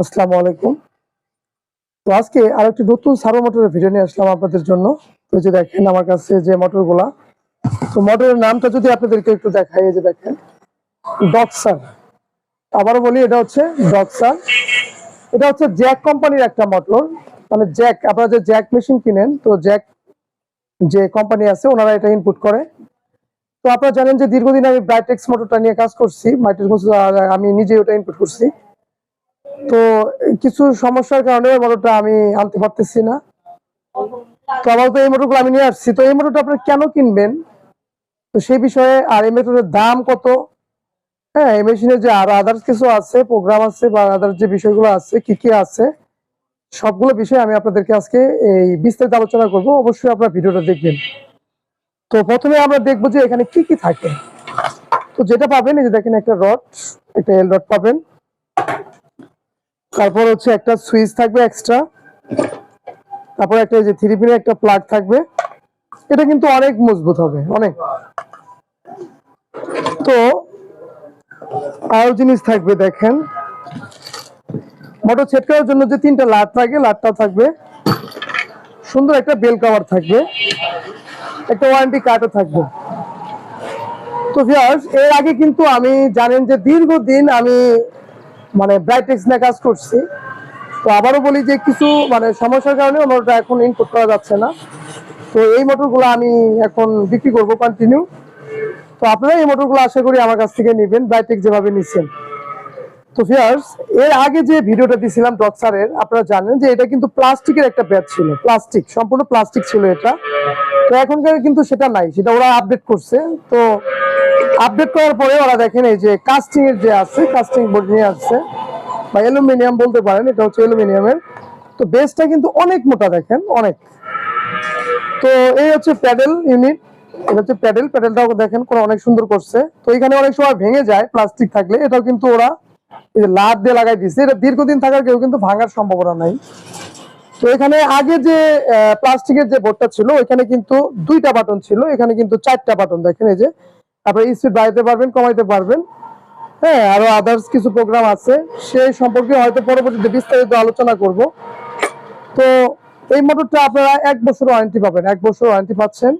আসসালামু আলাইকুম। তো আজকে আরেকটি নতুন সার্ভো মোটরের ভিডিও নিয়ে আসলাম আপনাদের জন্য। তো যে দেখেন আমার কাছে যে মোটরগুলা, তো মোটরের নামটা যদি আপনাদেরকে একটু দেখাই যে দেখেন ডক্সার আবারও বলি, এটা হচ্ছে ডক্সার এটা হচ্ছে জ্যাক কোম্পানির একটা মোটর মানে জ্যাক আপনারা যে জ্যাক মেশিন কিনেন, তো জ্যাক যে কোম্পানি আছে, ওনারা এটা ইনপুট করে। তো আপনারা জানেন যে দীর্ঘদিন আমি ব্রাইটেক্স মোটরটা নিয়ে কাজ করছি। ব্রাইটেক্স আমি নিজে ওটা ইনপুট করছি। তো কিছু সমস্যার কারণে মোটরটা আমি আনতে পারতেছি না। তো আবার তো এই মোটরগুলো আমি নিয়ে আসছি। তো এই মোটরটা আপনারা কেন কিনবেন? তো সেই বিষয়ে আর এই মোটরের দাম কত? হ্যাঁ এই মেশিনে যে আরও আদার্স কিছু আছে প্রোগ্রাম আছে বা আদার্স যে বিষয়গুলো আছে, কি কি আছে, সবগুলো বিষয়ে আমি আপনাদেরকে আজকে এই বিস্তারিত আলোচনা করব। অবশ্যই আপনারা ভিডিওটা দেখবেন। তো প্রথমে আমরা দেখব যে এখানে কি কি থাকে। তো যেটা পাবেন, এই যে দেখেন একটা রড একটা এল রড পাবেন। তারপর হচ্ছে একটা সুইচ থাকবে এক্সট্রা তারপর একটা যে থ্রি পিনের একটা প্লাগ থাকবে। এটা কিন্তু অনেক মজবুত হবে, অনেক। তো আরও জিনিস থাকবে দেখেন। মোটর সেট করার জন্য যে তিনটা লাট থাকে, লাটটা থাকবে। সুন্দর একটা বেল কভার থাকবে। একটা ওয়ারেন্টি কার্ডও থাকবে। তো ভিউয়ার্স এর আগে কিন্তু আমি জানেন যে দীর্ঘদিন আমি মানে ব্রাইটেক্স নিয়ে কাজ করছি। তো আবারও বলি যে কিছু মানে সমস্যার কারণে মোটরটা এখন ইনপুট করা যাচ্ছে না। তো এই মোটরগুলো আমি এখন বিক্রি করব কন্টিনিউ তো আপনারা এই মোটরগুলো আশা করি আমার কাছ থেকে নেবেন ব্রাইটেক্স যেভাবে নিচ্ছেন। তো ফিয়ার্স এর আগে যে ভিডিওটা দিছিলাম ডক্সারের আপনারা জানেন যে এটা কিন্তু প্লাস্টিকের একটা ব্যাট ছিল। প্লাস্টিক সম্পূর্ণ প্লাস্টিক ছিল এটা। তো এখনকার কিন্তু সেটা নাই, সেটা ওরা আপডেট করছে। তো আপডেট করার পরে ওরা দেখেন এই যে কাস্টিং এর যে আছে কাস্টিং বোর্ড নিয়ে আসছে বা অ্যালুমিনিয়াম বলতে পারেন, এটা হচ্ছে অ্যালুমিনিয়ামের তো বেসটা কিন্তু অনেক মোটা দেখেন, অনেক। তো এই হচ্ছে প্যাডেল ইউনিট এটা হচ্ছে প্যাডেল, প্যাডেলটাও দেখেন কোনো অনেক সুন্দর করছে। তো এখানে অনেক সময় ভেঙে যায় প্লাস্টিক থাকলে, এটাও কিন্তু ওরা এই যে লাট দিয়ে লাগাই দিচ্ছে এটা দীর্ঘদিন থাকার কেউ কিন্তু ভাঙার সম্ভাবনা নাই। তো এখানে আগে যে প্লাস্টিকের যে বোর্ডটা ছিল, ওইখানে কিন্তু দুইটা বাটন ছিল। এখানে কিন্তু চারটা বাটন, দেখেন এই যে। আপনি স্পিড বাড়াইতে পারবেন, কমাইতে পারবেন। হ্যাঁ আরও আদার্স কিছু প্রোগ্রাম আছে। সেই সম্পর্কে হয়তো পরবর্তীতে বিস্তারিত আলোচনা করব। তো এই মোটরটা আপনারা এক বছর ওয়ারেন্টি পাবেন, এক বছর ওয়ারেন্টি পাচ্ছেন।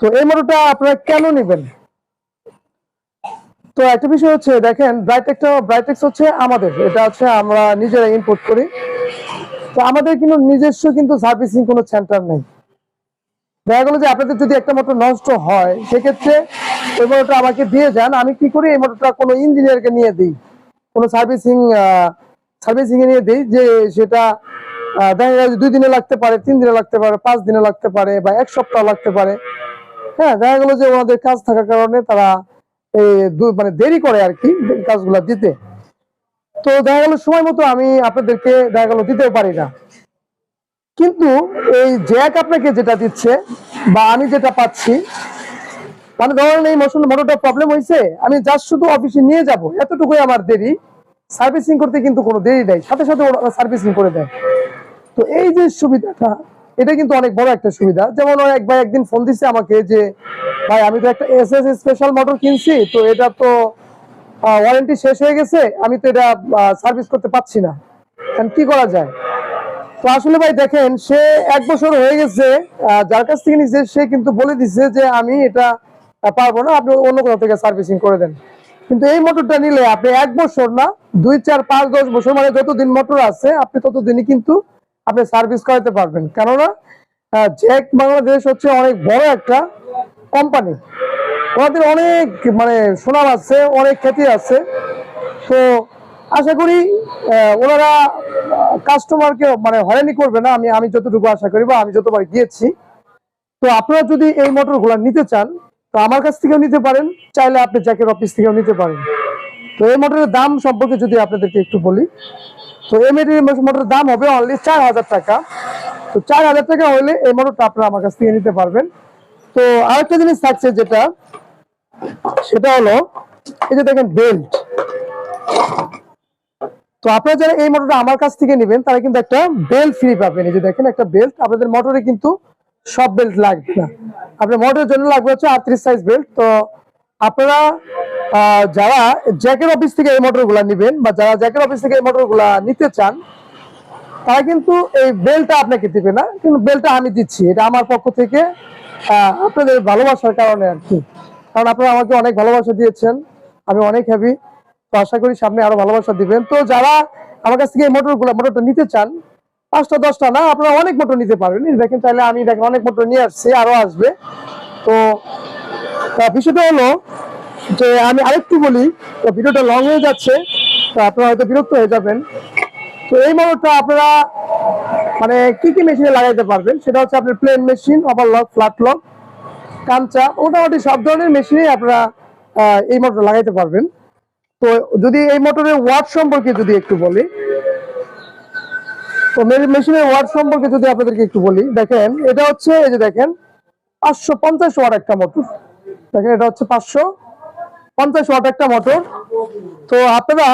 তো এই মোটরটা আপনারা কেন নেবেন? তো একটা বিষয় হচ্ছে, দেখেন ব্রাইটেক্সটা ব্রাইটেক্স হচ্ছে আমাদের। এটা হচ্ছে আমরা নিজেরা ইম্পোর্ট করি। তো আমাদের কিন্তু নিজস্ব কিন্তু সার্ভিসিং কোনো সেন্টার নেই। দেখা গেলো যে আপনাদের যদি একটা মোটর নষ্ট হয়, সেক্ষেত্রে ওই মোটরটা আমাকে দিয়ে যান, আমি কি করি, এই মোটরটা কোনো ইঞ্জিনিয়ারকে নিয়ে দিই। কোনো সার্ভিসিং সার্ভিসিং এ নিয়ে দিই যে সেটা দেখা গেছে দুই দিনে লাগতে পারে, তিন দিনে লাগতে পারে, পাঁচ দিনে লাগতে পারে বা এক সপ্তাহ লাগতে পারে। হ্যাঁ দেখা গেলো যে ওনাদের কাজ থাকার কারণে তারা এই মানে দেরি করে আর কি কাজগুলা দিতে। তো দেখা গেল সময় মতো আমি আপনাদেরকে দেখা গেল দিতেও পারি না। কিন্তু এই জ্যাক আপনাকে যেটা দিচ্ছে বা আমি যেটা পাচ্ছি মানে ধরেন এই মৌসুম মোটরটা প্রবলেম হয়েছে আমি জাস্ট শুধু অফিসে নিয়ে যাব। এতটুকুই আমার দেরি। সার্ভিসিং করতে কিন্তু কোনো দেরি নেই। সাথে সাথে ওরা সার্ভিসিং করে দেয়। তো এই যে সুবিধাটা, এটা কিন্তু অনেক বড় একটা সুবিধা। যেমন এক ভাই একদিন ফোন দিচ্ছে আমাকে যে, ভাই, আমি তো একটা এস এস স্পেশাল মোটর কিনছি, তো এটা তো ওয়ারেন্টি শেষ হয়ে গেছে, আমি তো এটা সার্ভিস করতে পারছি না। এখন কি করা যায়? তো আসলে ভাই দেখেন, সে এক বছর হয়ে গেছে যার কাছ থেকে নিচ্ছে সে কিন্তু বলে দিচ্ছে যে আমি এটা পারব না, আপনি অন্য কোথাও থেকে সার্ভিসিং করে দেন। কিন্তু এই মোটরটা নিলে আপনি এক বছর না, দুই, চার, পাঁচ, দশ বছর মানে যতদিন মোটর আছে, আপনি ততদিনই কিন্তু আপনি সার্ভিস করাতে পারবেন। কেননা জ্যাক বাংলাদেশ হচ্ছে অনেক বড় একটা কোম্পানি ওনাদের অনেক মানে সুনাম আছে, অনেক খ্যাতি আছে। তো আশা করি ওনারা কাস্টমারকে মানে হয়রানি করবে না। আমি আমি যতটুকু আশা করি বা আমি যতবার গিয়েছি। তো আপনারা যদি এই মোটরগুলো নিতে চান, তো আমার কাছ থেকেও নিতে পারেন। চাইলে আপনি জ্যাকের অফিস থেকেও নিতে পারেন। তো এই মোটরের দাম সম্পর্কে যদি আপনাদেরকে একটু বলি, তো এই মোটরের দাম হবে অনলি চার হাজার টাকা। তো চার হাজার টাকা হলে এই মোটরটা আপনারা আমার কাছ থেকে নিতে পারবেন। তো আরেকটা জিনিস থাকছে যেটা সেটা হলো, এই যে দেখেন বেল্ট তো আপনারা যারা এই মোটরটা আমার কাছ থেকে নেবেন, তারা কিন্তু একটা বেল্ট ফ্রি পাবেন। এই যে দেখেন একটা বেল্ট আপনাদের মোটরে কিন্তু সব বেল্ট লাগবে না। আপনার মোটরের জন্য লাগবে হচ্ছে আটত্রিশ সাইজ বেল্ট তো আপনারা যারা জ্যাকের অফিস থেকে এই মোটরগুলা নেবেন বা যারা জ্যাকের অফিস থেকে এই মোটরগুলা নিতে চান, তারা কিন্তু এই বেলটা আপনাকে দিবে না। কিন্তু বেলটা আমি দিচ্ছি। এটা আমার পক্ষ থেকে আপনাদের ভালোবাসার কারণে আর কি। কারণ আপনারা আমাকে অনেক ভালোবাসা দিয়েছেন। আমি অনেক হ্যাপি তো আশা করি সামনে আরও ভালোবাসা দিবেন। তো যারা আমার কাছ থেকে এই মোটরগুলো, মোটরটা নিতে চান, পাঁচটা, দশটা না, আপনারা অনেক মোটর নিতে পারবেন দেখেন তাহলে আমি দেখেন অনেক মোটর নিয়ে আসছি, আরও আসবে। তো বিষয়টা হলো যে আমি আরেকটু বলি, তো ভিডিওটা লং হয়ে যাচ্ছে, তো আপনারা হয়তো বিরক্ত হয়ে যাবেন। তো এই মোটরটা আপনারা মানে কি কি মেশিনে লাগাইতে পারবেন? সেটা হচ্ছে আপনার plain machine overlock flat lock Kancha মোটামুটি সব ধরনের মেশিনে আপনারা এই মোটর লাগাইতে পারবেন। তো যদি এই মোটরের ওয়াট সম্পর্কে যদি একটু বলি, তো মেশিনের ওয়াট সম্পর্কে যদি আপনাদেরকে একটু বলি, দেখেন, এটা হচ্ছে, এই যে দেখেন, পাঁচশো পঞ্চাশ ওয়াট একটা মোটর দেখেন, এটা হচ্ছে পাঁচশো পঞ্চাশ ওয়াট একটা মোটর তো আপনারা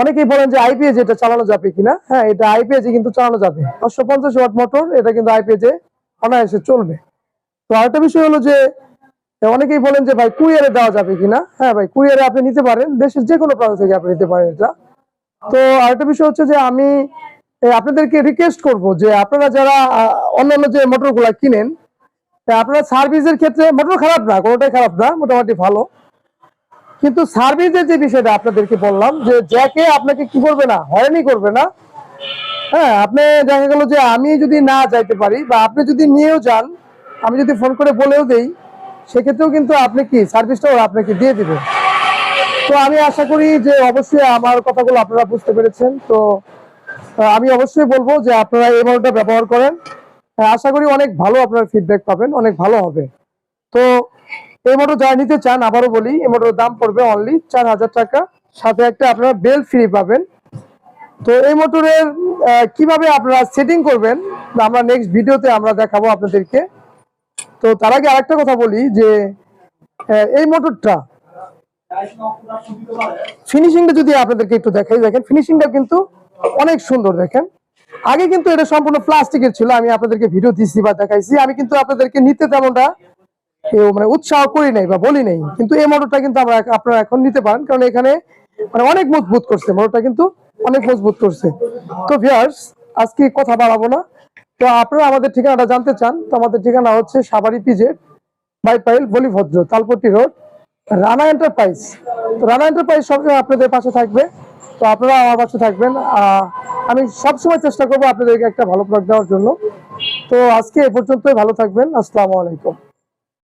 অনেকেই বলেন যে আইপিএস এটা চালানো যাবে কিনা। হ্যাঁ এটা আইপিএস কিন্তু চালানো যাবে। পাঁচশো পঞ্চাশ ওয়াট মোটর এটা কিন্তু আইপিএস এ অনায়াসে চলবে। তো আরেকটা বিষয় হলো যে, অনেকেই বলেন যে, ভাই, কুরিয়ারে দেওয়া যাবে কিনা? হ্যাঁ ভাই, কুরিয়ারে আপনি নিতে পারেন, দেশের যে কোনো প্রান্ত থেকে আপনি নিতে পারেন এটা। তো আরেকটা বিষয় হচ্ছে যে, আমি আপনাদেরকে রিকোয়েস্ট করব যে, আপনারা যারা অন্যান্য যে মোটরগুলা কিনেন আপনারা সার্ভিসের ক্ষেত্রে, মোটর খারাপ না, কোনোটাই খারাপ না, মোটামুটি ভালো। কিন্তু সার্ভিসের যে বিষয়টা আপনাদেরকে বললাম, যে, জ্যাকে আপনাকে কি করবে না, হয়রানি করবে না। হ্যাঁ আপনি দেখা গেল যে, আমি যদি না যাইতে পারি বা আপনি যদি নিয়েও যান আমি যদি ফোন করে বলেও দেই, সেক্ষেত্রেও কিন্তু আপনি কি সার্ভিসটা ওরা আপনাকে দিয়ে দিবে। তো আমি আশা করি যে অবশ্যই আমার কথাগুলো আপনারা বুঝতে পেরেছেন। তো আমি অবশ্যই বলব যে আপনারা এই মডেলটা ব্যবহার করেন। আশা করি অনেক ভালো আপনারা ফিডব্যাক পাবেন, অনেক ভালো হবে। তো, এই মোটর যারা নিতে চান, আবারও বলি, এই মোটরের দাম পড়বে অনলি চার হাজার টাকা। সাথে একটা আপনারা বেল ফ্রি পাবেন। তো, এই মোটরের কীভাবে আপনারা সেটিং করবেন, আমরা নেক্সট ভিডিওতে আমরা দেখাবো আপনাদেরকে। তো তার আগে আরেকটা কথা বলি যে এই মোটরটা ফিনিশিংটা যদি আপনাদেরকে একটু দেখাই, দেখেন ফিনিশিংটা কিন্তু অনেক সুন্দর, দেখেন। আগে কিন্তু এটা সম্পূর্ণ প্লাস্টিকের ছিল, আমি আপনাদেরকে ভিডিও দিচ্ছি বা দেখাইছি। আমি কিন্তু আপনাদেরকে নিতে তেমনটা কেউ মানে উৎসাহ করি নাই বা বলি নাই। কিন্তু এই মোটরটা কিন্তু আমরা আপনারা এখন নিতে পারেন, কারণ এখানে মানে অনেক মজবুত করছে। মোটরটা কিন্তু অনেক মজবুত করছে। তো ভিয়ার্স আজকে কথা বাড়াবো না। তো আপনারা আমাদের ঠিকানাটা জানতে চান, তো আমাদের ঠিকানা হচ্ছে সাবারি পিজে বাইপাইল বলিভদ্র, তালপট্টি রোড, রানা এন্টারপ্রাইজ। তো রানা এন্টারপ্রাইজ সবসময় আপনাদের পাশে থাকবে। তো আপনারা আমার পাশে থাকবেন। আমি সবসময় চেষ্টা করব আপনাদেরকে একটা ভালো প্রোডাক্ট দেওয়ার জন্য। তো আজকে এ পর্যন্তই, ভালো থাকবেন। আসসালামু আলাইকুম।